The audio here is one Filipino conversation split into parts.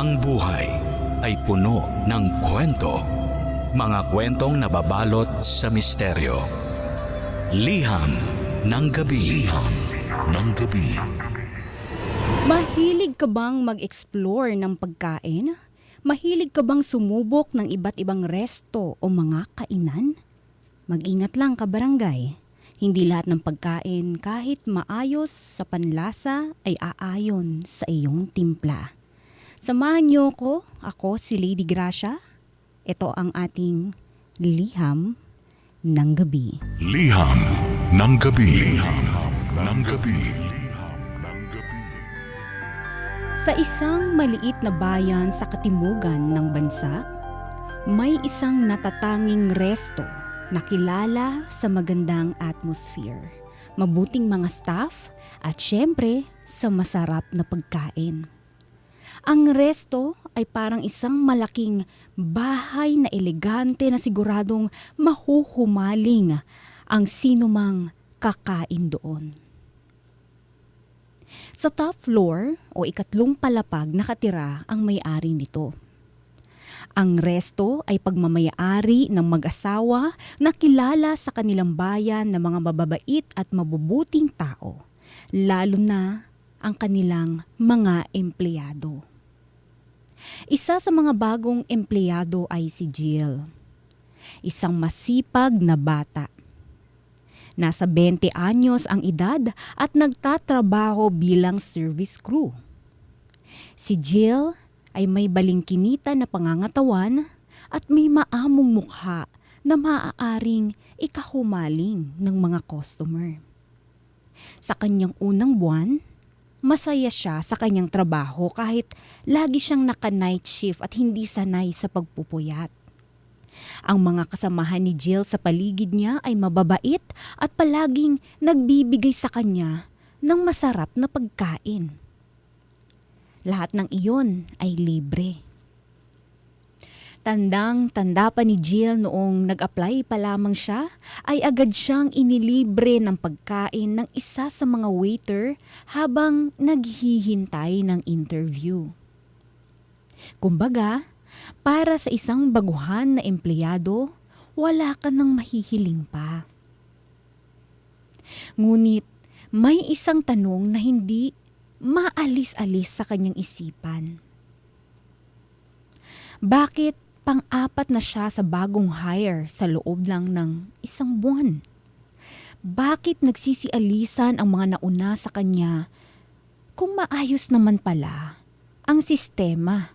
Ang buhay ay puno ng kwento. Mga kwentong nababalot sa misteryo. Liham ng gabi. Liham ng gabi. Mahilig ka bang mag-explore ng pagkain? Mahilig ka bang sumubok ng iba't ibang resto o mga kainan? Mag-ingat lang ka barangay. Hindi lahat ng pagkain kahit maayos sa panlasa ay aayon sa iyong timpla. Samahan niyo ko, ako si Lady Gracia. Ito ang ating liham ng gabi. Liham ng gabi. Liham ng gabi. Sa isang maliit na bayan sa katimugan ng bansa, may isang natatanging resto na kilala sa magandang atmosphere, mabuting mga staff at syempre sa masarap na pagkain. Ang resto ay parang isang malaking bahay na elegante na siguradong mahuhumaling ang sinumang kakain doon. Sa top floor o ikatlong palapag nakatira ang may-ari nito. Ang resto ay pagmamayari ng mag-asawa na kilala sa kanilang bayan na mga mababait at mabubuting tao, lalo na ang kanilang mga empleyado. Isa sa mga bagong empleyado ay si Jill. Isang masipag na bata Nasa 20 anyos ang edad at nagtatrabaho bilang service crew. Si Jill ay may balingkinita na pangangatawan at may maamong mukha na maaaring ikahumaling ng mga customer. Sa kanyang unang buwan, masaya siya sa kanyang trabaho kahit lagi siyang naka-night shift at hindi sanay sa pagpupuyat. Ang mga kasamahan ni Jill sa paligid niya ay mababait at palaging nagbibigay sa kanya ng masarap na pagkain. Lahat ng iyon ay libre. Tandang tanda pa ni Jill noong nag-apply pa lamang siya ay agad siyang inilibre ng pagkain ng isa sa mga waiter habang naghihintay ng interview. Kumbaga, para sa isang baguhan na empleyado, wala ka nang mahihiling pa. Ngunit may isang tanong na hindi maalis-alis sa kanyang isipan. Bakit pang-apat na siya sa bagong hire sa loob lang ng isang buwan? Bakit nagsisialisan ang mga nauna sa kanya kung maayos naman pala ang sistema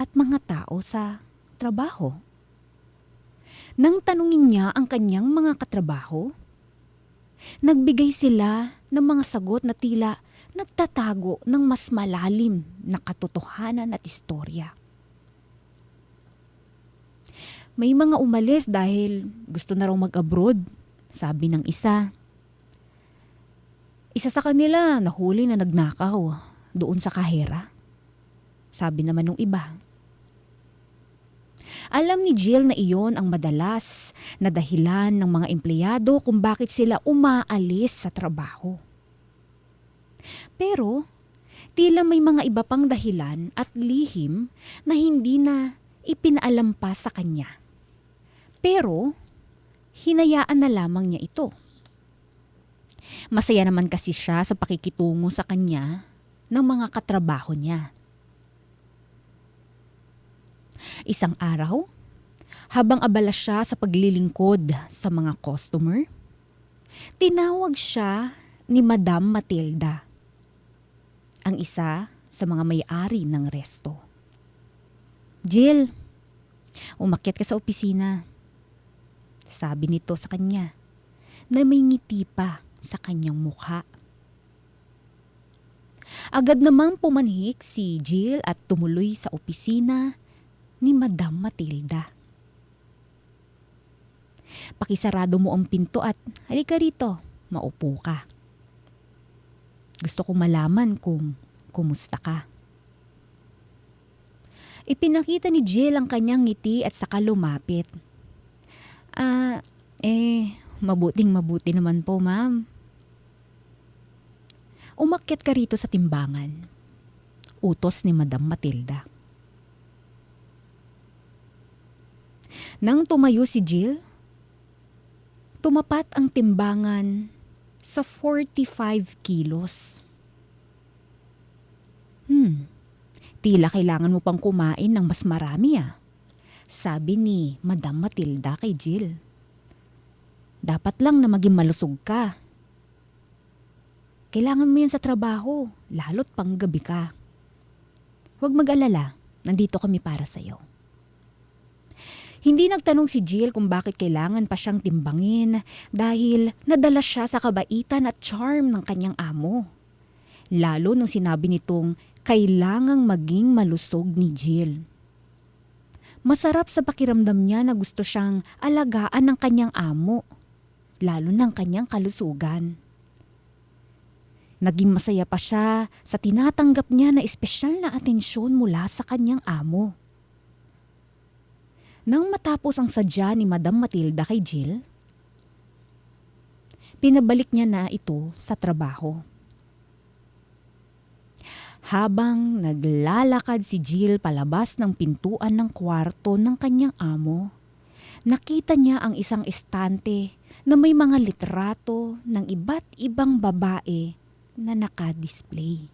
at mga tao sa trabaho. Nang tanungin niya ang kanyang mga katrabaho, nagbigay sila ng mga sagot na tila nagtatago ng mas malalim na katotohanan at istorya. May mga umalis dahil gusto na raw mag-abroad, sabi ng isa. Isa sa kanila nahuli na nagnakaw doon sa kahera. Sabi naman ng iba. Alam ni Jill na iyon ang madalas na dahilan ng mga empleyado kung bakit sila umaalis sa trabaho. Pero, tila may mga iba pang dahilan at lihim na hindi na ipinaalam pa sa kanya. Pero, hinayaan na lamang niya ito. Masaya naman kasi siya sa pakikitungo sa kanya ng mga katrabaho niya. Isang araw, habang abala siya sa paglilingkod sa mga customer, tinawag siya ni Madam Matilda, ang isa sa mga may-ari ng resto. Jill, umakyat ka sa opisina. Sabi nito sa kanya na may ngiti pa sa kanyang mukha. Agad namang pumanhik si Jill at tumuloy sa opisina ni Madam Matilda. Pakisarado mo ang pinto at halika rito, maupo ka. Gusto ko malaman kung kumusta ka. Ipinakita ni Jill ang kanyang ngiti at saka lumapit. Ah, eh, mabuting mabuti naman po, ma'am. Umakyat ka rito sa timbangan. Utos ni Madam Matilda. Nang tumayo si Jill, tumapat ang timbangan sa 45 kilos. Hmm, tila kailangan mo pang kumain ng mas marami ah. Sabi ni Madam Matilda kay Jill. Dapat lang na maging malusog ka. Kailangan mo yan sa trabaho, lalo't pang gabi ka. Huwag mag-alala, nandito kami para sa'yo. Hindi nagtanong si Jill kung bakit kailangan pa siyang timbangin dahil nadala siya sa kabaitan at charm ng kanyang amo. Lalo nung sinabi nitong kailangang maging malusog ni Jill. Masarap sa pakiramdam niya na gusto siyang alagaan ng kanyang amo, lalo ng kanyang kalusugan. Naging masaya pa siya sa tinatanggap niya na espesyal na atensyon mula sa kanyang amo. Nang matapos ang sadya ni Madam Matilda kay Jill, pinabalik niya na ito sa trabaho. Habang naglalakad si Jill palabas ng pintuan ng kwarto ng kanyang amo, nakita niya ang isang estante na may mga litrato ng iba't ibang babae na nakadisplay.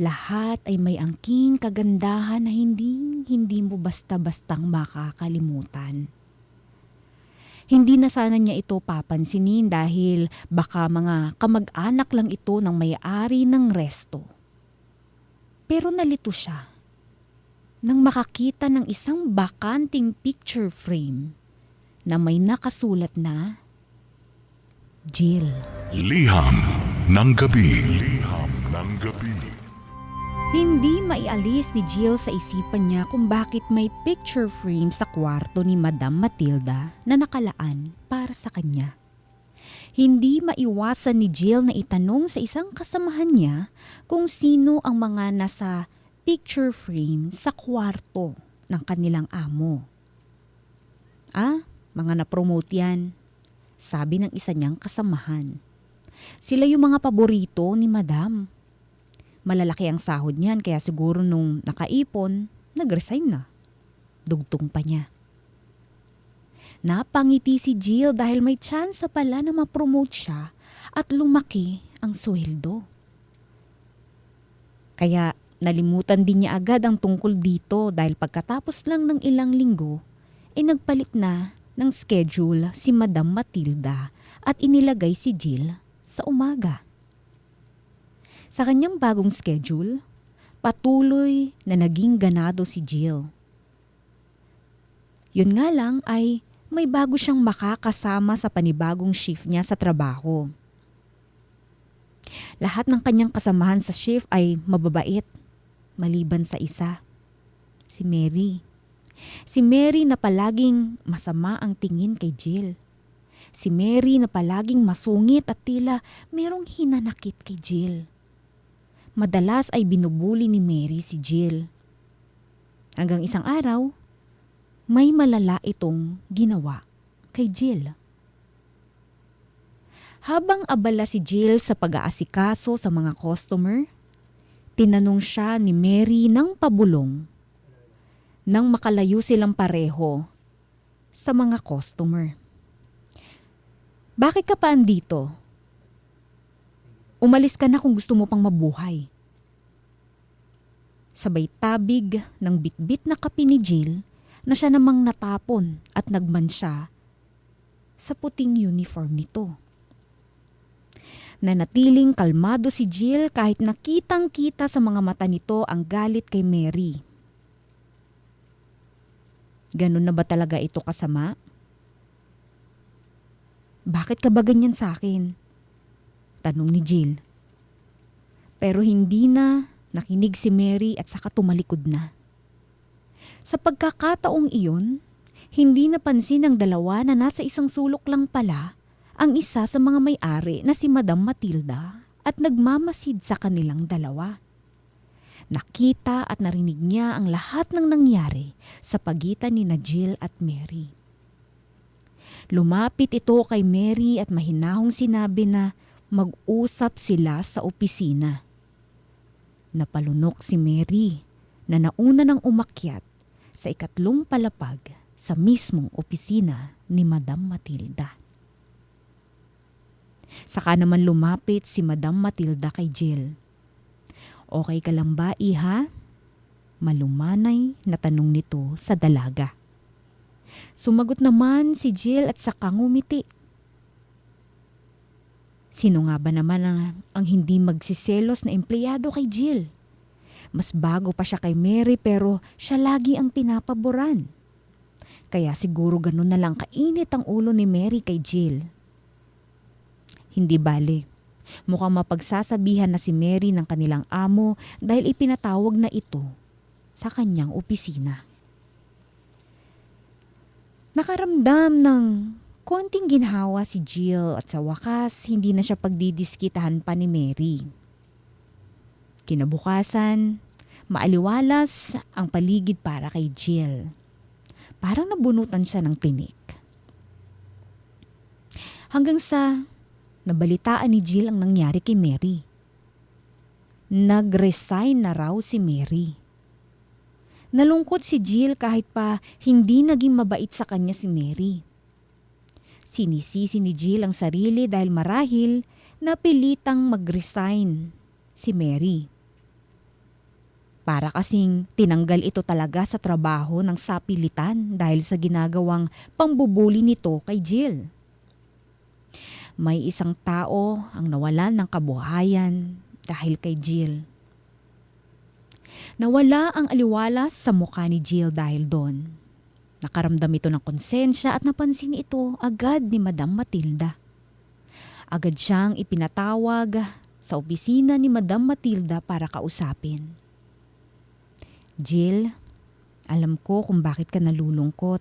Lahat ay may angking kagandahan na hindi hindi mo basta-bastang makakalimutan. Hindi na sana niya ito papansinin dahil baka mga kamag-anak lang ito ng may-ari ng resto. Pero nalito siya nang makakita ng isang bakanting picture frame na may nakasulat na Jill. Liham ng gabi. Liham ng gabi. Hindi maialis ni Jill sa isipan niya kung bakit may picture frame sa kwarto ni Madam Matilda na nakalaan para sa kanya. Hindi maiwasan ni Jill na itanong sa isang kasamahan niya kung sino ang mga nasa picture frame sa kwarto ng kanilang amo. Ah, mga na-promote yan, sabi ng isa niyang kasamahan. Sila yung mga paborito ni Madam. Malalaki ang sahod niyan kaya siguro nung nakaipon, nag-resign na. Dugtong pa niya. Napangiti si Jill dahil may tsansa pala na ma-promote siya at lumaki ang sweldo. Kaya nalimutan din niya agad ang tungkol dito dahil pagkatapos lang ng ilang linggo, ay nagpalit na ng schedule si Madam Matilda at inilagay si Jill sa umaga. Sa kanyang bagong schedule, patuloy na naging ganado si Jill. Yun nga lang ay may bago siyang makakasama sa panibagong shift niya sa trabaho. Lahat ng kanyang kasamahan sa shift ay mababait, maliban sa isa, si Mary. Si Mary na palaging masama ang tingin kay Jill. Si Mary na palaging masungit at tila merong hinanakit kay Jill. Madalas ay binubuli ni Mary si Jill. Hanggang isang araw, may malala itong ginawa kay Jill. Habang abala si Jill sa pag-aasikaso sa mga customer, tinanong siya ni Mary ng pabulong nang makalayo silang pareho sa mga customer. Bakit ka pa andito? Umalis ka na kung gusto mo pang mabuhay. Sabay tabig ng bitbit na kape ni Jill na siya namang natapon at nagmansya sa puting uniform nito. Nanatiling kalmado si Jill kahit nakitang kita sa mga mata nito ang galit kay Mary. Ganun na ba talaga ito kasama? Bakit ka ba ganyan sa akin? Tanong ni Jill. Pero hindi na nakinig si Mary at saka tumalikod na. Sa pagkakataong iyon, hindi napansin ng dalawa na nasa isang sulok lang pala ang isa sa mga may-ari na si Madam Matilda at nagmamasid sa kanilang dalawa. Nakita at narinig niya ang lahat ng nangyari sa pagitan ni na Jill at Mary. Lumapit ito kay Mary at mahinahong sinabi na mag-usap sila sa opisina. Napalunok si Mary na nauna ng umakyat sa ikatlong palapag sa mismong opisina ni Madam Matilda. Saka naman lumapit si Madam Matilda kay Jill. Okay ka lang ba, iha? Malumanay na tanong nito sa dalaga. Sumagot naman si Jill at saka ngumiti. Sino nga ba naman ang, ang hindi magsiselos na empleyado kay Jill? Mas bago pa siya kay Mary pero siya lagi ang pinapaboran. Kaya siguro ganun na lang kainit ang ulo ni Mary kay Jill. Hindi bale. Mukhang mapagsasabihan na si Mary ng kanilang amo dahil ipinatawag na ito sa kanyang opisina. Nakaramdam ng konting ginhawa si Jill at sa wakas hindi na siya pagdidiskitahan pa ni Mary. Kinabukasan, maaliwalas ang paligid para kay Jill. Parang nabunutan siya ng tinik. Hanggang sa nabalitaan ni Jill ang nangyari kay Mary. Nag-resign na raw si Mary. Nalungkot si Jill kahit pa hindi naging mabait sa kanya si Mary. Sinisisi ni Jill ang sarili dahil marahil napilitang mag-resign si Mary. Para kasing tinanggal ito talaga sa trabaho ng sapilitan dahil sa ginagawang pambubuli nito kay Jill. May isang tao ang nawalan ng kabuhayan dahil kay Jill. Nawala ang aliwalas sa mukha ni Jill dahil doon. Nakaramdam ito ng konsensya at napansin ito agad ni Madam Matilda. Agad siyang ipinatawag sa opisina ni Madam Matilda para kausapin. Jill, alam ko kung bakit ka nalulungkot.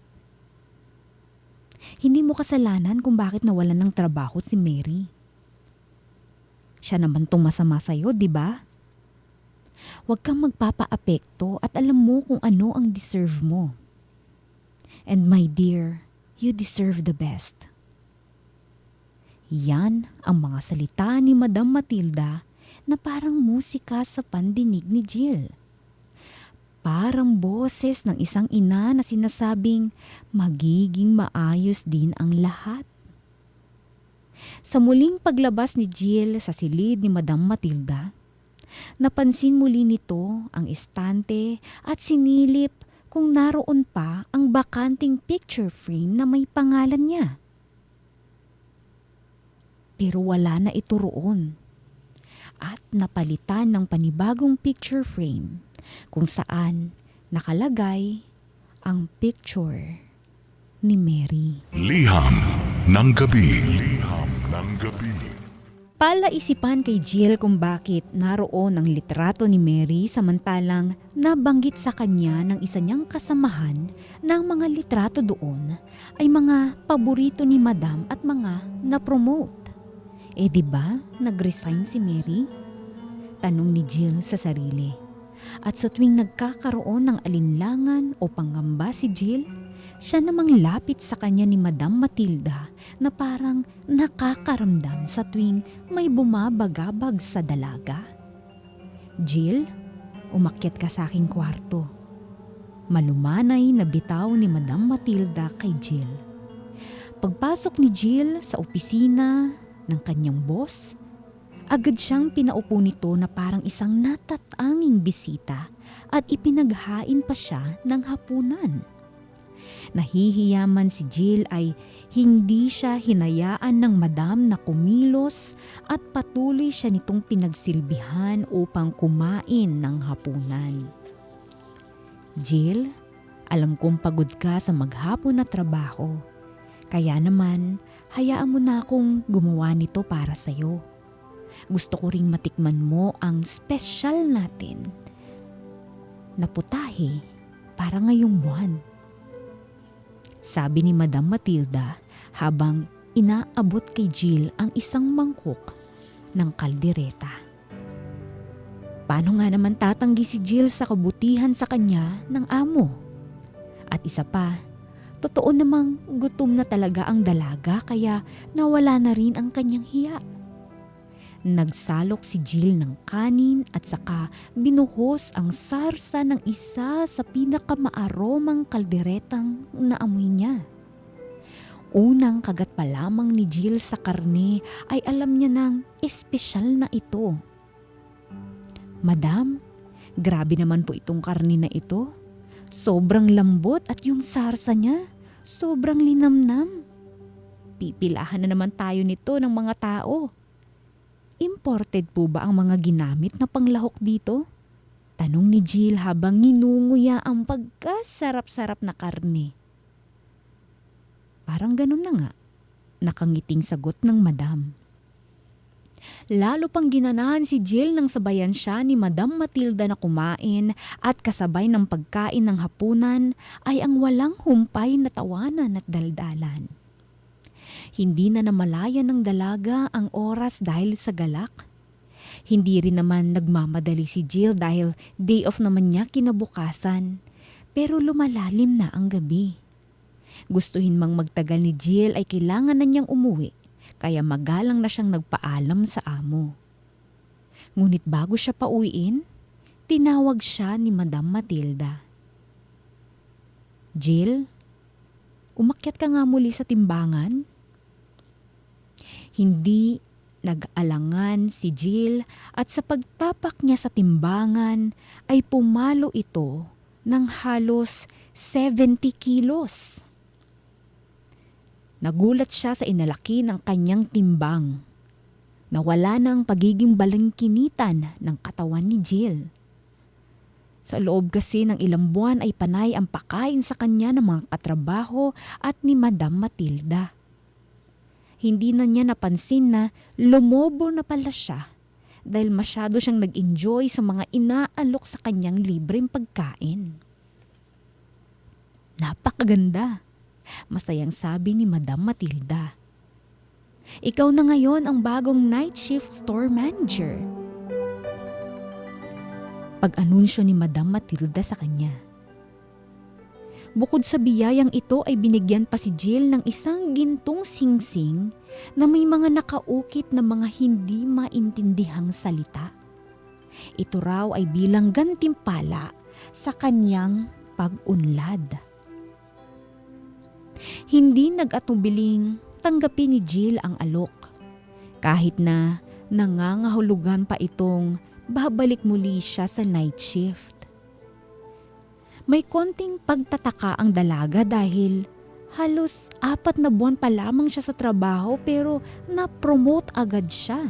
Hindi mo kasalanan kung bakit nawalan ng trabaho si Mary. Siya naman tong masama sa'yo, di ba? Huwag kang magpapaapekto at alam mo kung ano ang deserve mo. And my dear, you deserve the best. Yan ang mga salita ni Madam Matilda na parang musika sa pandinig ni Jill. Parang boses ng isang ina na sinasabing magiging maayos din ang lahat. Sa muling paglabas ni Jill sa silid ni Madam Matilda, napansin muli nito ang estante at sinilip kung naroon pa ang bakanting picture frame na may pangalan niya. Pero wala na ito roon. At napalitan ng panibagong picture frame kung saan nakalagay ang picture ni Mary. Liham ng gabi. Liham ng gabi. Palaisipan kay Jill kung bakit naroon ang litrato ni Mary samantalang nabanggit sa kanya ng isa niyang kasamahan na ang mga litrato doon ay mga paborito ni Madam at mga na-promote. Eh di ba nag-resign si Mary? Tanong ni Jill sa sarili. At sa tuwing nagkakaroon ng alinlangan o pangamba si Jill, siya namang lapit sa kanya ni Madam Matilda na parang nakakaramdam sa tuwing may bumabagabag sa dalaga. Jill, umakyat ka sa aking kwarto. Malumanay na bitaw ni Madam Matilda kay Jill. Pagpasok ni Jill sa opisina ng kanyang boss, agad siyang pinaupo nito na parang isang natatanging bisita at ipinaghain pa siya ng hapunan. Nahihiyaman si Jill ay hindi siya hinayaan ng madam na kumilos at patuloy siya nitong pinagsilbihan upang kumain ng hapunan. Jill, alam kong pagod ka sa maghapon na trabaho. Kaya naman, hayaan mo na akong gumawa nito para sa'yo. Gusto ko ring matikman mo ang special natin na putahe para ngayong buwan. Sabi ni Madam Matilda habang inaabot kay Jill ang isang mangkok ng kaldereta. Paano nga naman tatanggi si Jill sa kabutihan sa kanya ng amo? At isa pa, totoo namang gutom na talaga ang dalaga kaya nawala na rin ang kanyang hiya. Nagsalok si Jill ng kanin at saka binuhos ang sarsa ng isa sa pinakamaaromang kalderetang naamoy niya. Unang kagat pa lamang ni Jill sa karne ay alam niya ng espesyal na ito. Madam, grabe naman po itong karne na ito. Sobrang lambot at yung sarsa niya, sobrang linamnam. Pipilahan na naman tayo nito ng mga tao. Imported po ba ang mga ginamit na panglahok dito? Tanong ni Jill habang ninunguya ang pagkasarap-sarap na karne. Parang ganun na nga, nakangiting sagot ng madam. Lalo pang ginanahan si Jill nang sabayan siya ni Madam Matilda na kumain at kasabay ng pagkain ng hapunan ay ang walang humpay na tawanan at daldalan. Hindi na namalayan ng dalaga ang oras dahil sa galak. Hindi rin naman nagmamadali si Jill dahil day off naman niya kinabukasan. Pero lumalalim na ang gabi. Gustuhin mang magtagal ni Jill ay kailangan na niyang umuwi kaya magalang na siyang nagpaalam sa amo. Ngunit bago siya pauwiin, tinawag siya ni Madam Matilda. Jill, umakyat ka nga muli sa timbangan? Hindi nag-alangan si Jill at sa pagtapak niya sa timbangan ay pumalo ito ng halos 70 kilos. Nagulat siya sa inalaki ng kanyang timbang. Nawala na ang pagiging balangkinitan ng katawan ni Jill. Sa loob kasi ng ilang buwan ay panay ang pakain sa kanya ng mga katrabaho at ni Madam Matilda. Hindi na niya napansin na lumobo na pala siya dahil masyado siyang nag-enjoy sa mga inaalok sa kanyang libreng pagkain. Napakaganda. Masayang sabi ni Madam Matilda. Ikaw na ngayon ang bagong night shift store manager. Pag-anunsyo ni Madam Matilda sa kanya. Bukod sa biyayang ito ay binigyan pa si Jill ng isang gintong singsing na may mga nakaukit na mga hindi maintindihang salita. Ito raw ay bilang gantimpala sa kanyang pag-unlad. Hindi nag-atubiling tanggapin ni Jill ang alok. Kahit na nangangahulugan pa itong babalik muli siya sa night shift. May konting pagtataka ang dalaga dahil halos apat na buwan pa lamang siya sa trabaho pero na-promote agad siya.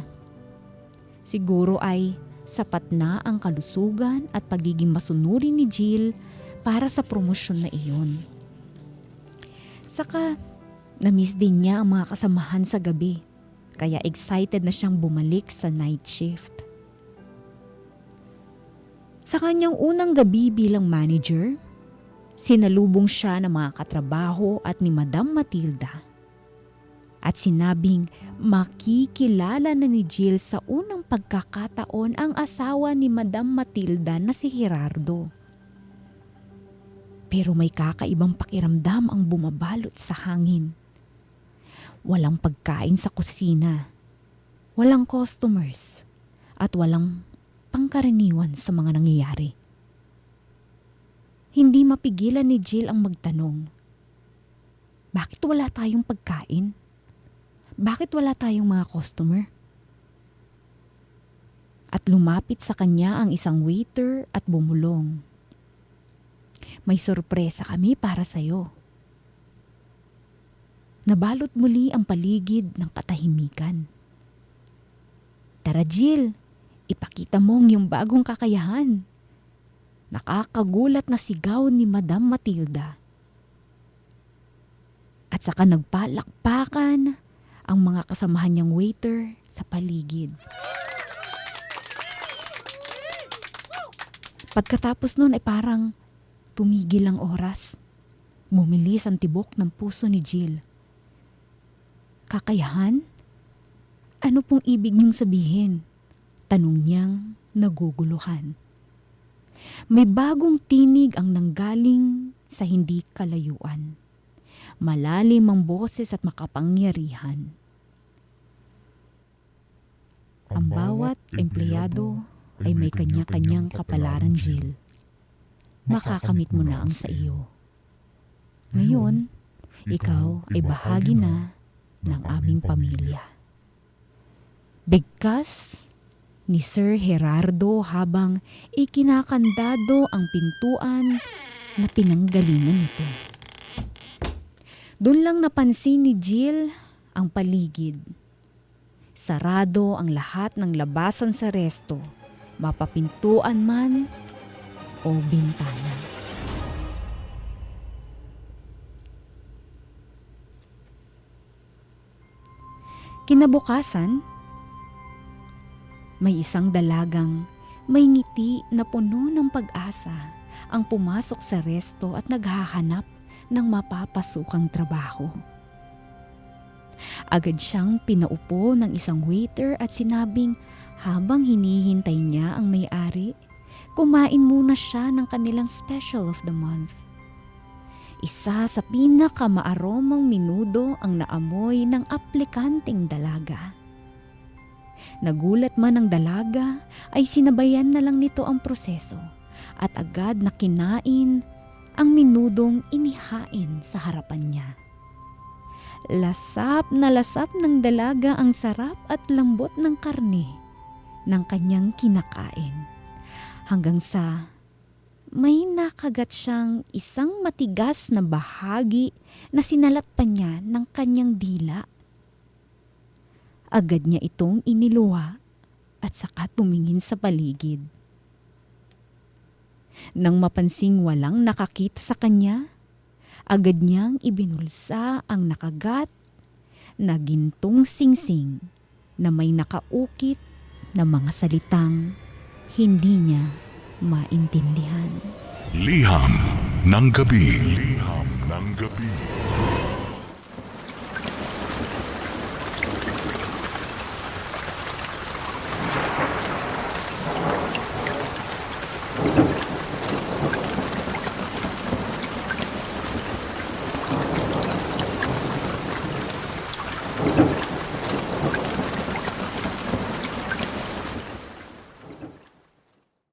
Siguro ay sapat na ang kalusugan at pagiging masunurin ni Jill para sa promosyon na iyon. Saka, na-miss din niya ang mga kasamahan sa gabi. Kaya excited na siyang bumalik sa night shift. Sa kanyang unang gabi bilang manager, sinalubong siya ng mga katrabaho at ni Madam Matilda. At sinabing makikilala na ni Jill sa unang pagkakataon ang asawa ni Madam Matilda na si Gerardo. Pero may kakaibang pakiramdam ang bumabalot sa hangin. Walang pagkain sa kusina. Walang customers. At walang pangkaraniwan sa mga nangyayari. Hindi mapigilan ni Jill ang magtanong. Bakit wala tayong pagkain? Bakit wala tayong mga customer? At lumapit sa kanya ang isang waiter at bumulong. May sorpresa kami para sa'yo. Nabalot muli ang paligid ng katahimikan. Tara Jill, ipakita mo ang iyong bagong kakayahan. Nakakagulat na sigaw ni Madam Matilda. At saka nagpalakpakan ang mga kasamahan niyang waiter sa paligid. Pagkatapos nun ay parang tumigil ang oras. Bumilis ang tibok ng puso ni Jill. Kakayahan? Ano pong ibig niyong sabihin? Tanong niyang naguguluhan. May bagong tinig ang nanggaling sa hindi kalayuan. Malalim ang boses at makapangyarihan. Ang bawat empleyado ay may kanya-kanyang kapalaran, Jill. Makakamit mo na ang sa iyo. Ngayon, ikaw ay bahagi na ng aming pamilya. Bigkas ni Sir Gerardo habang ikinakandado ang pintuan na pinanggalingan nito. Doon lang napansin ni Jill ang paligid. Sarado ang lahat ng labasan sa resto, mapapintuan man o bintana. Kinabukasan, may isang dalagang may ngiti na puno ng pag-asa ang pumasok sa resto at naghahanap ng mapapasukang trabaho. Agad siyang pinaupo ng isang waiter at sinabing habang hinihintay niya ang may-ari, kumain muna siya ng kanilang special of the month. Isa sa pinakamaaromang minudo ang naamoy ng aplikanteng dalaga. Nagulat man ang dalaga ay sinabayan na lang nito ang proseso at agad na kinain ang minudong inihain sa harapan niya. Lasap na lasap ng dalaga ang sarap at lambot ng karne ng kanyang kinakain. Hanggang sa may nakagat siyang isang matigas na bahagi na sinalat pa niya ng kanyang dila. Agad niya itong iniluwa at saka tumingin sa paligid. Nang mapansing walang nakakita sa kanya, agad niyang ibinulsa ang nakagat na gintong singsing na may nakaukit na mga salitang hindi niya maintindihan. Liham ng gabi. Liham ng gabi.